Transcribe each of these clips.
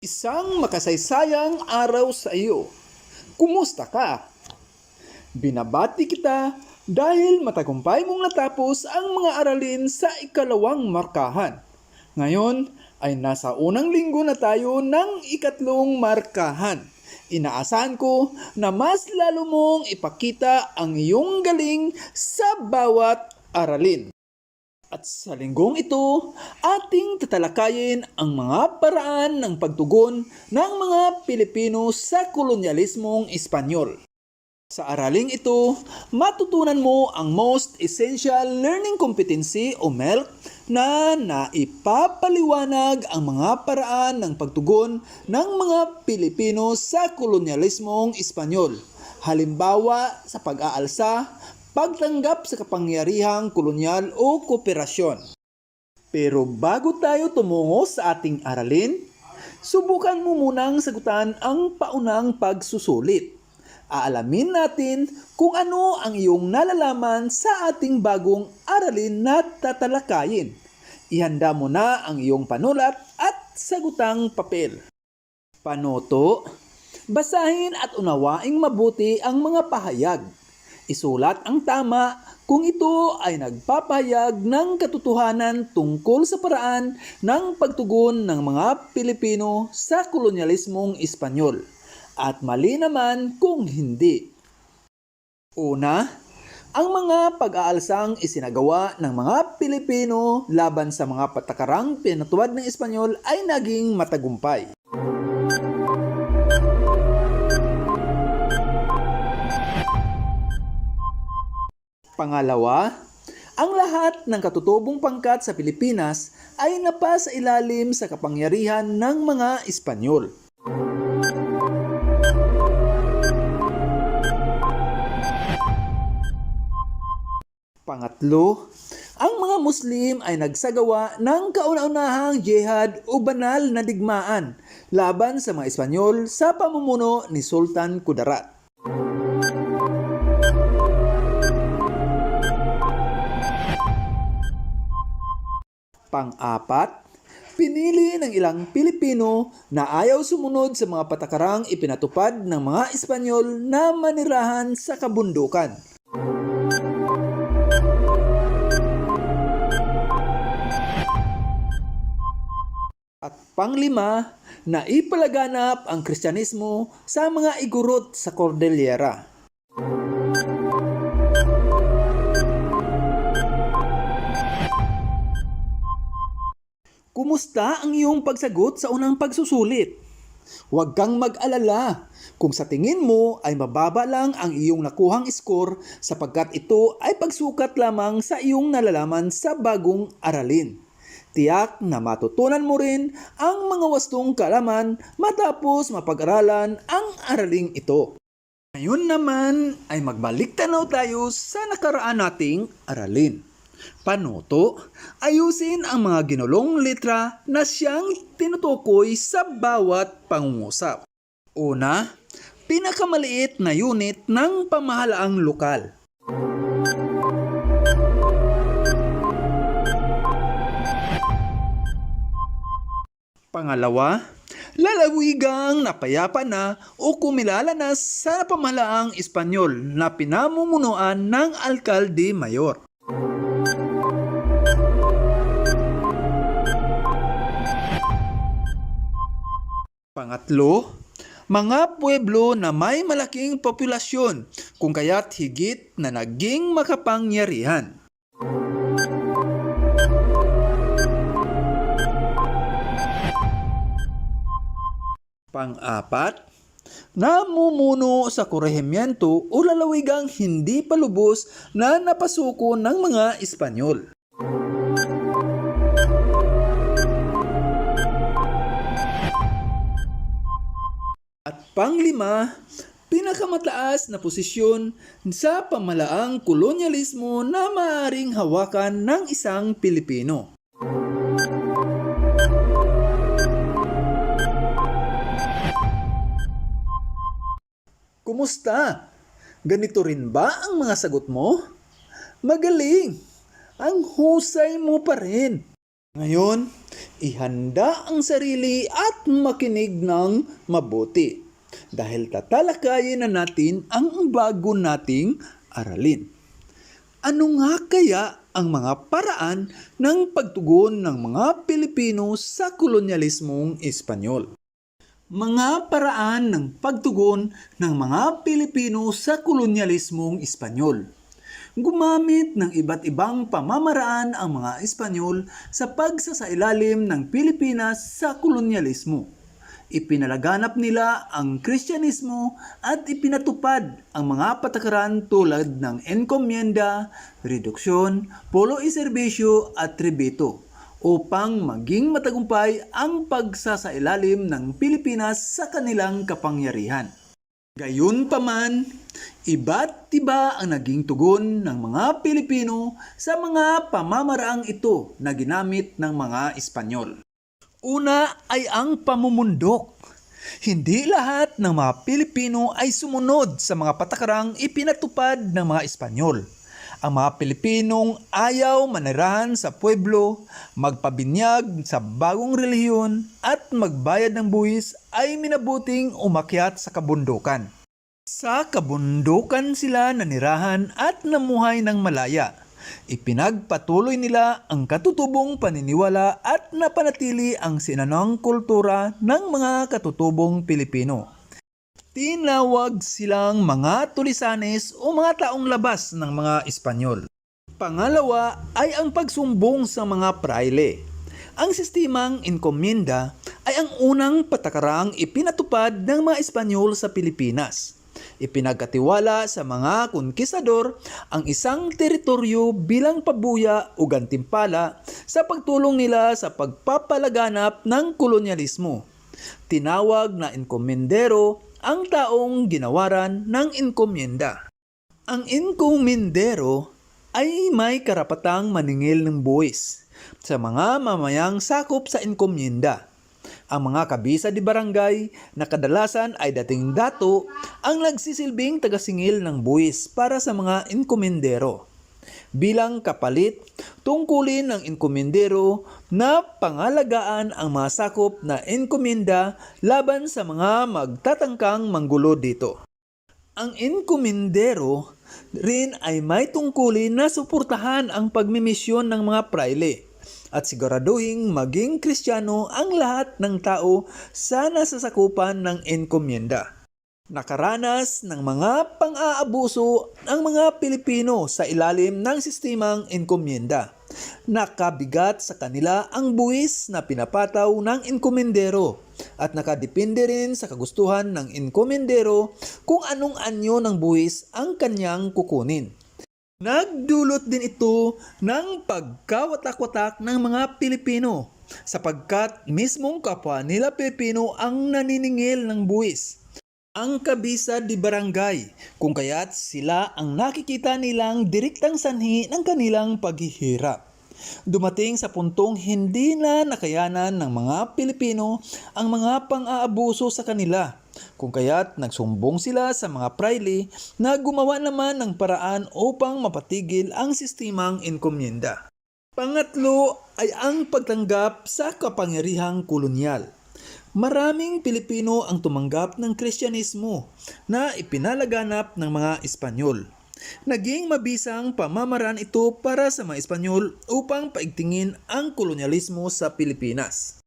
Isang makasaysayang araw sa iyo. Kumusta ka? Binabati kita dahil matagumpay mong natapos ang mga aralin sa ikalawang markahan. Ngayon ay nasa unang linggo na tayo ng ikatlong markahan. Inaasahan ko na mas lalo mong ipakita ang iyong galing sa bawat aralin. At sa linggong ito, ating tatalakayin ang mga paraan ng pagtugon ng mga Pilipino sa kolonyalismong Espanyol. Sa araling ito, matutunan mo ang most essential learning competency o MELC na naipapaliwanag ang mga paraan ng pagtugon ng mga Pilipino sa kolonyalismong Espanyol. Halimbawa sa pag-aalsa, pagtanggap sa kapangyarihang kolonyal o kooperasyon. Pero bago tayo tumungo sa ating aralin, subukan mo munang sagutan ang paunang pagsusulit. Aalamin natin kung ano ang iyong nalalaman sa ating bagong aralin na tatalakayin. Ihanda mo na ang iyong panulat at sagutang papel. Panoto, basahin at unawaing mabuti ang mga pahayag. Isulat ang tama kung ito ay nagpapahayag ng katotohanan tungkol sa paraan ng pagtugon ng mga Pilipino sa kolonyalismong Espanyol at mali naman kung hindi. Una, ang mga pag-aalsang isinagawa ng mga Pilipino laban sa mga patakarang pinatuwad ng Espanyol ay naging matagumpay. Pangalawa, ang lahat ng katutubong pangkat sa Pilipinas ay napasa ilalim sa kapangyarihan ng mga Espanyol. Pangatlo, ang mga Muslim ay nagsagawa ng kauna-unahang jihad o banal na digmaan laban sa mga Espanyol sa pamumuno ni Sultan Kudarat. Pang-apat, pinili ng ilang Pilipino na ayaw sumunod sa mga patakarang ipinatupad ng mga Espanyol na manirahan sa kabundukan. At panglima, na ipalaganap ang Kristyanismo sa mga igurot sa Cordillera. Kumusta ang iyong pagsagot sa unang pagsusulit? Huwag kang mag-alala kung sa tingin mo ay mababa lang ang iyong nakuhang score sapagkat ito ay pagsukat lamang sa iyong nalalaman sa bagong aralin. Tiyak na matutunan mo rin ang mga wastong kalaman matapos mapag-aralan ang araling ito. Ngayon naman ay magbalik tanaw tayo sa nakaraan nating aralin. Panoto, ayusin ang mga ginulong letra na siyang tinutukoy sa bawat pangungusap. Una, pinakamaliit na unit ng pamahalaang lokal. Pangalawa, lalawigang napayapa na o kumilala na sa pamahalaang Espanyol na pinamumunuan ng alkalde mayor. Pangatlo, mga pueblo na may malaking populasyon kung kaya't higit na naging makapangyarihan. Pang-apat, namumuno sa korehemyento o lalawigang hindi palubos na napasuko ng mga Espanyol. Panglima, pinakamataas na posisyon sa pamalaang kolonyalismo na maaaring hawakan ng isang Pilipino. Kumusta? Ganito rin ba ang mga sagot mo? Magaling! Ang husay mo pa rin! Ngayon, ihanda ang sarili at makinig ng mabuti dahil tatalakayin na natin ang bago nating aralin. Ano nga kaya ang mga paraan ng pagtugon ng mga Pilipino sa kolonyalismong Espanyol? Mga paraan ng pagtugon ng mga Pilipino sa kolonyalismong Espanyol. Gumamit ng iba't ibang pamamaraan ang mga Espanyol sa pagsasailalim ng Pilipinas sa kolonyalismo. Ipinalaganap nila ang Kristyanismo at ipinatupad ang mga patakaran tulad ng enkomienda, reduksyon, polo y serbisyo at tributo upang maging matagumpay ang pagsasailalim ng Pilipinas sa kanilang kapangyarihan. Gayunpaman, iba't iba ang naging tugon ng mga Pilipino sa mga pamamaraang ito na ginamit ng mga Espanyol. Una ay ang pamumundok. Hindi lahat ng mga Pilipino ay sumunod sa mga patakarang ipinatupad ng mga Espanyol. Ang mga Pilipinong ayaw manirahan sa pueblo, magpabinyag sa bagong relihiyon at magbayad ng buwis ay minabuting umakyat sa kabundukan. Sa kabundukan sila nanirahan at namuhay ng malaya. Ipinagpatuloy nila ang katutubong paniniwala at napanatili ang sinanang kultura ng mga katutubong Pilipino. Tinawag silang mga tulisanes o mga taong labas ng mga Espanyol. Pangalawa ay ang pagsumbong sa mga praile. Ang sistemang encomienda ay ang unang patakarang ipinatupad ng mga Espanyol sa Pilipinas. Ipinagkatiwala sa mga konkisador ang isang teritoryo bilang pabuya o gantimpala sa pagtulong nila sa pagpapalaganap ng kolonyalismo. Tinawag na enkomendero ang taong ginawaran ng enkomienda. Ang enkomendero ay may karapatang maningil ng buwis sa mga mamayang sakop sa enkomienda. Ang mga kabisa di barangay na kadalasan ay dating dato ang nagsisilbing tagasingil ng buwis para sa mga enkomendero. Bilang kapalit, tungkulin ng enkomendero na pangalagaan ang mga sakop na enkomenda laban sa mga magtatangkang manggulo dito. Ang enkomendero rin ay may tungkulin na suportahan ang pagmimisyon ng mga praile at siguraduhin maging kristyano ang lahat ng tao sa nasasakupan ng enkomienda. Nakaranas ng mga pang-aabuso ang mga Pilipino sa ilalim ng sistemang enkomienda. Nakabigat sa kanila ang buwis na pinapataw ng enkomendero at nakadepende rin sa kagustuhan ng enkomendero kung anong anyo ng buwis ang kanyang kukunin. Nagdulot din ito ng pagkawatak-watak ng mga Pilipino sapagkat mismong kapwa nila Pilipino ang naniningil ng buwis. Ang kabisa di barangay kung kaya't sila ang nakikita nilang direktang sanhi ng kanilang paghihirap. Dumating sa puntong hindi na nakayanan ng mga Pilipino ang mga pang-aabuso sa kanila. Kung kaya't nagsumbong sila sa mga praile na gumawa naman ng paraan upang mapatigil ang sistemang enkomienda. Pangatlo ay ang pagtanggap sa kapangyarihang kolonyal. Maraming Pilipino ang tumanggap ng Kristyanismo na ipinalaganap ng mga Espanyol. Naging mabisang pamamaraan ito para sa mga Espanyol upang paigtingin ang kolonyalismo sa Pilipinas.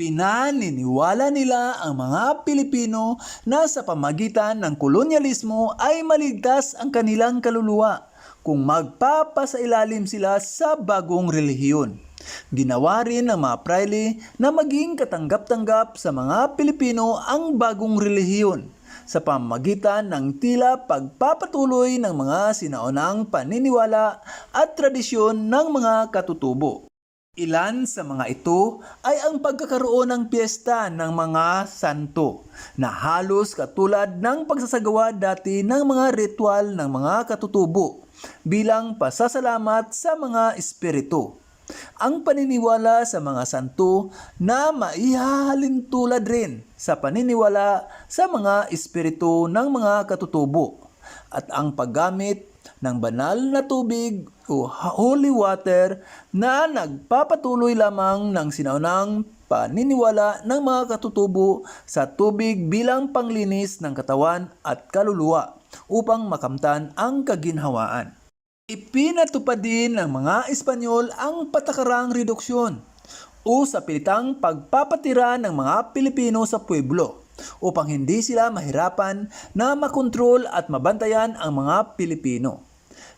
Pinaniniwala nila ang mga Pilipino na sa pamagitan ng kolonyalismo ay maligtas ang kanilang kaluluwa kung magpapasailalim sila sa bagong relihiyon. Ginawa rin ng mga praile na maging katanggap-tanggap sa mga Pilipino ang bagong relihiyon sa pamamagitan ng tila pagpapatuloy ng mga sinaunang paniniwala at tradisyon ng mga katutubo. Ilan sa mga ito ay ang pagkakaroon ng piyesta ng mga santo na halos katulad ng pagsasagawa dati ng mga ritual ng mga katutubo bilang pasasalamat sa mga espiritu. Ang paniniwala sa mga santo na maihahalin tulad rin sa paniniwala sa mga espiritu ng mga katutubo at ang paggamit ng banal na tubig o holy water na nagpapatuloy lamang ng sinaunang paniniwala ng mga katutubo sa tubig bilang panglinis ng katawan at kaluluwa upang makamtan ang kaginhawaan. Ipinatupad din ng mga Espanyol ang patakarang reduksyon o sa pilitang pagpapatira ng mga Pilipino sa pueblo upang hindi sila mahirapan na makontrol at mabantayan ang mga Pilipino.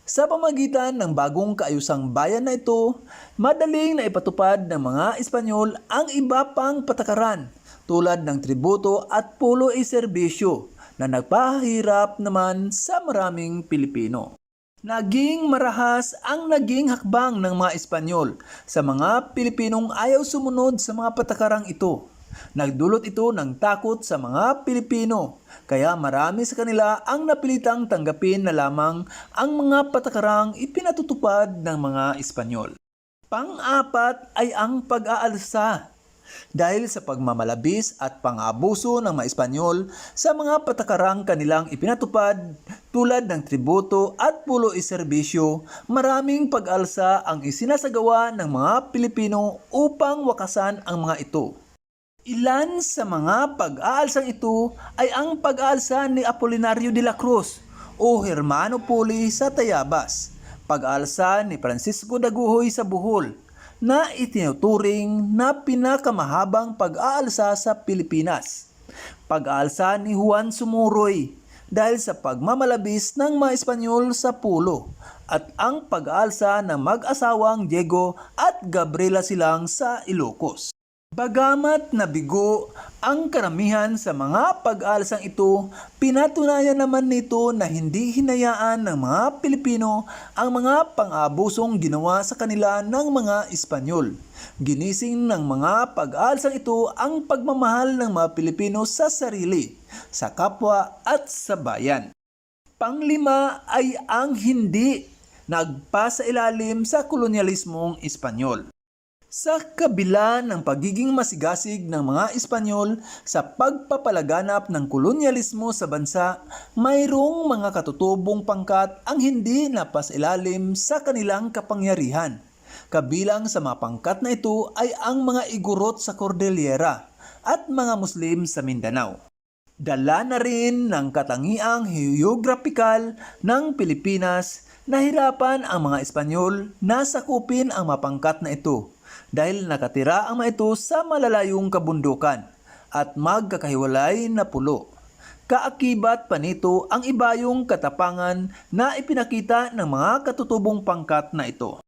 Sa pamagitan ng bagong kaayusang bayan na ito, madaling na ipatupad ng mga Espanyol ang iba pang patakaran tulad ng tributo at pulo e serbisyo na nagpahirap naman sa maraming Pilipino. Naging marahas ang naging hakbang ng mga Espanyol sa mga Pilipinong ayaw sumunod sa mga patakarang ito. Nagdulot ito ng takot sa mga Pilipino, kaya marami sa kanila ang napilitang tanggapin na lamang ang mga patakarang ipinatutupad ng mga Espanyol. Pang-apat ay ang pag-aalsa dahil sa pagmamalabis at pang-abuso ng mga Espanyol sa mga patakarang kanilang ipinatupad tulad ng tributo at pulo iserbisyo, maraming pag-alsa ang isinasagawa ng mga Pilipino upang wakasan ang mga ito. Ilan sa mga pag-aalsang ito ay ang pag-aalsa ni Apolinario de la Cruz o Hermano Poli sa Tayabas, pag-aalsa ni Francisco Daguhoy sa Bohol, na itinuturing na pinakamahabang pag-aalsa sa Pilipinas. Pag-aalsa ni Juan Sumuroy dahil sa pagmamalabis ng mga Espanyol sa pulo at ang pag-aalsa ng mag-asawang Diego at Gabriela Silang sa Ilocos. Bagamat nabigo ang karamihan sa mga pag-aalsang ito, pinatunayan naman nito na hindi hinayaan ng mga Pilipino ang mga pang-abusong ginawa sa kanila ng mga Espanyol. Ginising ng mga pag-aalsang ito ang pagmamahal ng mga Pilipino sa sarili, sa kapwa at sa bayan. Panglima ay ang hindi nagpasa ilalim sa kolonyalismong Espanyol. Sa kabila ng pagiging masigasig ng mga Espanyol sa pagpapalaganap ng kolonyalismo sa bansa, mayroong mga katutubong pangkat ang hindi napasilalim sa kanilang kapangyarihan. Kabilang sa mga pangkat na ito ay ang mga igurot sa Cordillera at mga Muslim sa Mindanao. Dala na rin ng katangiang geograpikal ng Pilipinas, nahirapan ang mga Espanyol na sakupin ang mapangkat na ito dahil nakatira ang mga ito sa malalayong kabundukan at magkakahiwalay na pulo. Kaakibat pa nito ang ibayong katapangan na ipinakita ng mga katutubong pangkat na ito.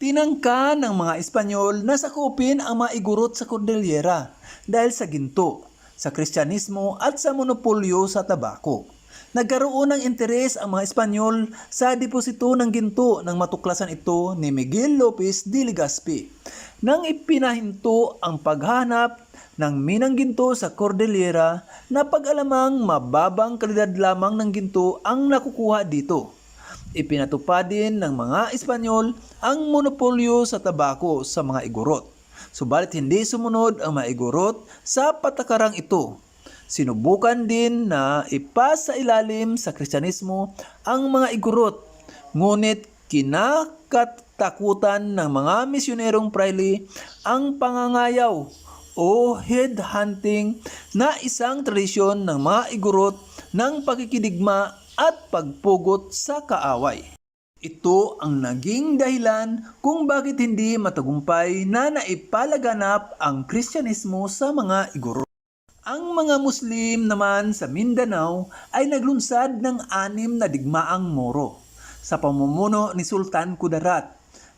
Tinangka ng mga Espanyol na sakupin ang mga igurot sa Cordillera dahil sa ginto, sa Kristyanismo at sa monopolyo sa tabako. Nagkaroon ng interes ang mga Espanyol sa deposito ng ginto ng matuklasan ito ni Miguel Lopez de Legazpi nang ipinahinto ang paghanap ng minang ginto sa Cordillera na pag-alamang mababang kalidad lamang ng ginto ang nakukuha dito. Ipinatupad din ng mga Espanyol ang monopolyo sa tabako sa mga igorot. Subalit hindi sumunod ang mga igorot sa patakarang ito. Sinubukan din na ipasa ilalim sa Kristyanismo ang mga igorot, ngunit kinakatakutan ng mga misyonerong praile ang pangangayaw o headhunting na isang tradisyon ng mga igorot ng pakikidigma at pagpugot sa kaaway. Ito ang naging dahilan kung bakit hindi matagumpay na naipalaganap ang Kristyanismo sa mga igorot. Ang mga Muslim naman sa Mindanao ay naglunsad ng anim na digmaang Moro. Sa pamumuno ni Sultan Kudarat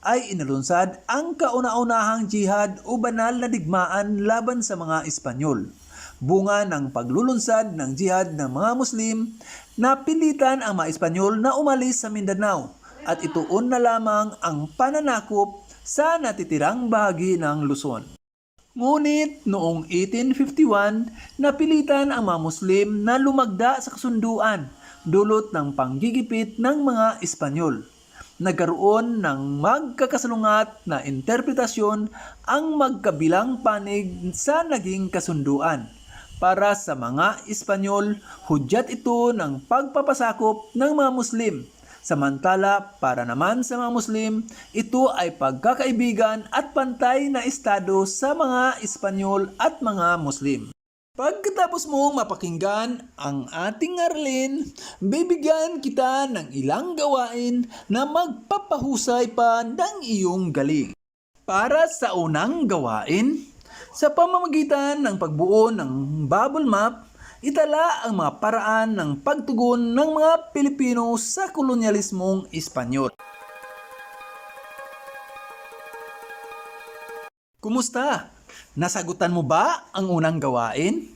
ay inalunsad ang kauna-unahang jihad o banal na digmaan laban sa mga Espanyol. Bunga ng paglulunsad ng jihad ng mga Muslim, napilitan ang mga Espanyol na umalis sa Mindanao at ituon na lamang ang pananakop sa natitirang bahagi ng Luzon. Ngunit noong 1851, napilitan ang mga Muslim na lumagda sa kasunduan dulot ng panggigipit ng mga Espanyol. Nagkaroon ng magkakasalungat na interpretasyon ang magkabilang panig sa naging kasunduan. para sa mga Espanyol, hudyat ito ng pagpapasakop ng mga Muslim. Samantala, para naman sa mga Muslim, ito ay pagkakaibigan at pantay na estado sa mga Espanyol at mga Muslim. Pagkatapos mong mapakinggan ang ating aralin, bibigyan kita ng ilang gawain na magpapahusay pa ng iyong galing. Para sa unang gawain, sa pamamagitan ng pagbuo ng bubble map, itala ang mga paraan ng pagtugon ng mga Pilipino sa kolonyalismong Espanyol. Kumusta? Nasagutan mo ba ang unang gawain?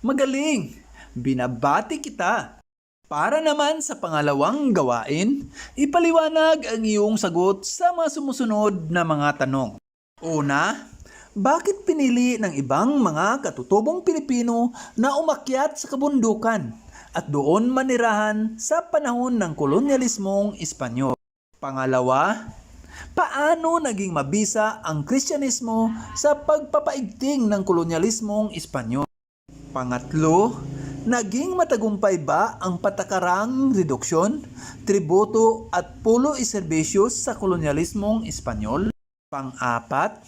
Magaling! Binabati kita! Para naman sa pangalawang gawain, ipaliwanag ang iyong sagot sa mga sumusunod na mga tanong. Una, bakit pinili ng ibang mga katutubong Pilipino na umakyat sa kabundukan at doon manirahan sa panahon ng kolonyalismong Espanyol? Pangalawa, paano naging mabisa ang Kristyanismo sa pagpapaigting ng kolonyalismong Espanyol? Pangatlo, naging matagumpay ba ang patakarang reduksyon, tributo at pulo iserbisyos sa kolonyalismong Espanyol? Pang-apat,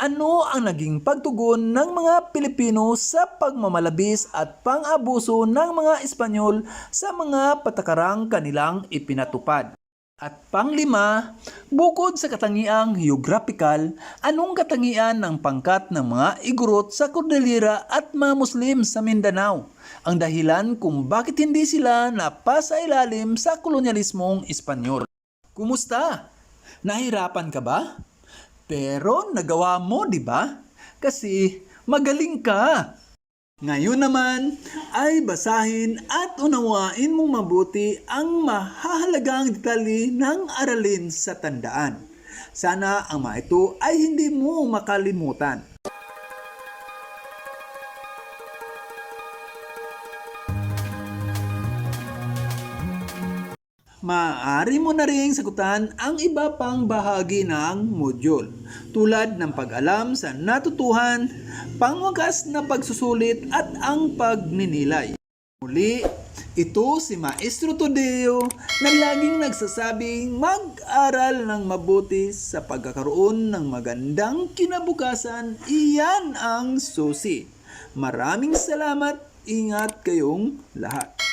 ano ang naging pagtugon ng mga Pilipino sa pagmamalabis at pang-abuso ng mga Espanyol sa mga patakarang kanilang ipinatupad? At panglima, bukod sa katangiang geographical, anong katangian ng pangkat ng mga igorot sa Cordillera at mga Muslim sa Mindanao? Ang dahilan kung bakit hindi sila napasa ilalim sa kolonyalismong Espanyol. Kumusta? Nahirapan ka ba? Pero nagawa mo, di ba? Kasi magaling ka. Ngayon naman ay basahin at unawain mong mabuti ang mahahalagang detalye ng aralin sa tandaan. Sana ang mga ito ay hindi mo makalimutan. Maaari mo na ring sagutan ang iba pang bahagi ng module tulad ng pag-alam sa natutuhan, pangwagas na pagsusulit at ang pagninilay. Muli, ito si Maestro Todeo na laging nagsasabing mag-aral ng mabuti sa pagkakaroon ng magandang kinabukasan. Iyan ang susi. Maraming salamat. Ingat kayong lahat.